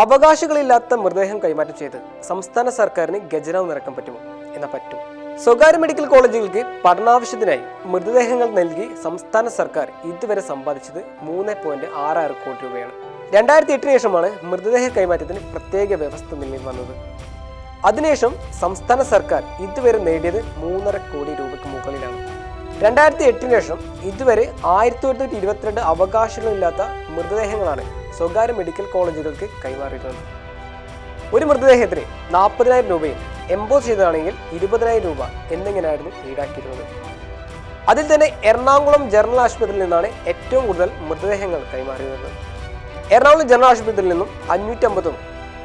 അവകാശികളില്ലാത്ത മൃതദേഹം കൈമാറ്റം ചെയ്ത് സംസ്ഥാന സർക്കാരിന് ഖജനാവ് നിറക്കാൻ പറ്റുമോ എന്ന പറ്റും. സ്വകാര്യ മെഡിക്കൽ കോളേജുകൾക്ക് പഠനാവശ്യത്തിനായി മൃതദേഹങ്ങൾ നൽകി സംസ്ഥാന സർക്കാർ ഇതുവരെ സമ്പാദിച്ചത് മൂന്ന് പോയിന്റ് ആറ് ആറ് കോടി രൂപയാണ്. രണ്ടായിരത്തി എട്ടിന് ശേഷമാണ് മൃതദേഹ കൈമാറ്റത്തിന് പ്രത്യേക വ്യവസ്ഥ നിലയിൽ വന്നത്. അതിനുശേഷം സംസ്ഥാന സർക്കാർ ഇതുവരെ നേടിയത് മൂന്നര കോടി രൂപയ്ക്ക് മുകളിലാണ്. രണ്ടായിരത്തി എട്ടിന് ശേഷം ഇതുവരെ ആയിരത്തി തൊള്ളായിരത്തി ഇരുപത്തിരണ്ട് അവകാശങ്ങളില്ലാത്ത മൃതദേഹങ്ങളാണ് സ്വകാര്യ മെഡിക്കൽ കോളേജുകൾക്ക് കൈമാറിയിട്ടുണ്ട്. ഒരു മൃതദേഹത്തിന് നാൽപ്പതിനായിരം രൂപയും എംബോസ് ചെയ്തതാണെങ്കിൽ ഇരുപതിനായിരം രൂപ എന്നിങ്ങനെയായിരുന്നു ഈടാക്കിയിരുന്നത്. അതിൽ തന്നെ എറണാകുളം ജനറൽ ആശുപത്രിയിൽ നിന്നാണ് ഏറ്റവും കൂടുതൽ മൃതദേഹങ്ങൾ കൈമാറിയിരുന്നത്. എറണാകുളം ജനറൽ ആശുപത്രിയിൽ നിന്നും അഞ്ഞൂറ്റമ്പതും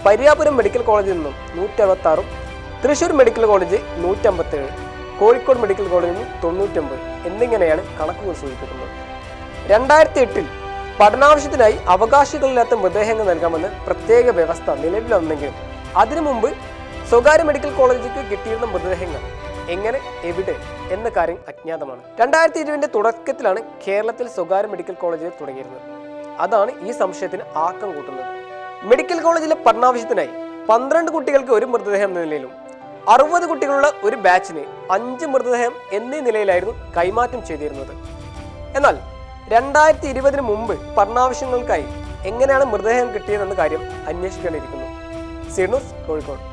പരിയാപുരം മെഡിക്കൽ കോളേജിൽ നിന്നും നൂറ്ററുപത്തി ആറും തൃശൂർ മെഡിക്കൽ കോളേജ് നൂറ്റമ്പത്തേഴ് കോഴിക്കോട് മെഡിക്കൽ കോളേജിൽ നിന്നും തൊണ്ണൂറ്റൊമ്പത് എന്നിങ്ങനെയാണ് കണക്കുകൾ സൂചിപ്പിക്കുന്നത്. രണ്ടായിരത്തി എട്ടിൽ പഠനാവശ്യത്തിനായി അവകാശികളില്ലാത്ത മൃതദേഹങ്ങൾ നൽകാമെന്ന് പ്രത്യേക വ്യവസ്ഥ നിലവിൽ വന്നെങ്കിലും അതിനു മുമ്പ് സ്വകാര്യ മെഡിക്കൽ കോളേജിലേക്ക് കിട്ടിയിരുന്ന മൃതദേഹങ്ങൾ എങ്ങനെ എവിടെ എന്ന കാര്യം അജ്ഞാതമാണ്. രണ്ടായിരത്തി ഇരുപതിന്റെ തുടക്കത്തിലാണ് കേരളത്തിൽ സ്വകാര്യ മെഡിക്കൽ കോളേജുകൾ തുടങ്ങിയിരുന്നത്. അതാണ് ഈ സംശയത്തിന് ആക്കം കൂട്ടുന്നത്. മെഡിക്കൽ കോളേജിലെ പഠനാവശ്യത്തിനായി പന്ത്രണ്ട് കുട്ടികൾക്ക് ഒരു മൃതദേഹം എന്ന നിലയിലും അറുപത് കുട്ടികളുള്ള ഒരു ബാച്ചിന് അഞ്ച് മൃതദേഹം എന്നീ നിലയിലായിരുന്നു കൈമാറ്റം ചെയ്തിരുന്നത്. എന്നാൽ രണ്ടായിരത്തി ഇരുപതിന് മുമ്പ് പഠനാവശ്യങ്ങൾക്കായി എങ്ങനെയാണ് മൃതദേഹം കിട്ടിയതെന്ന കാര്യം അന്വേഷിക്കേണ്ടിയിരിക്കുന്നു സിർണൂസ് കോഴിക്കോട്.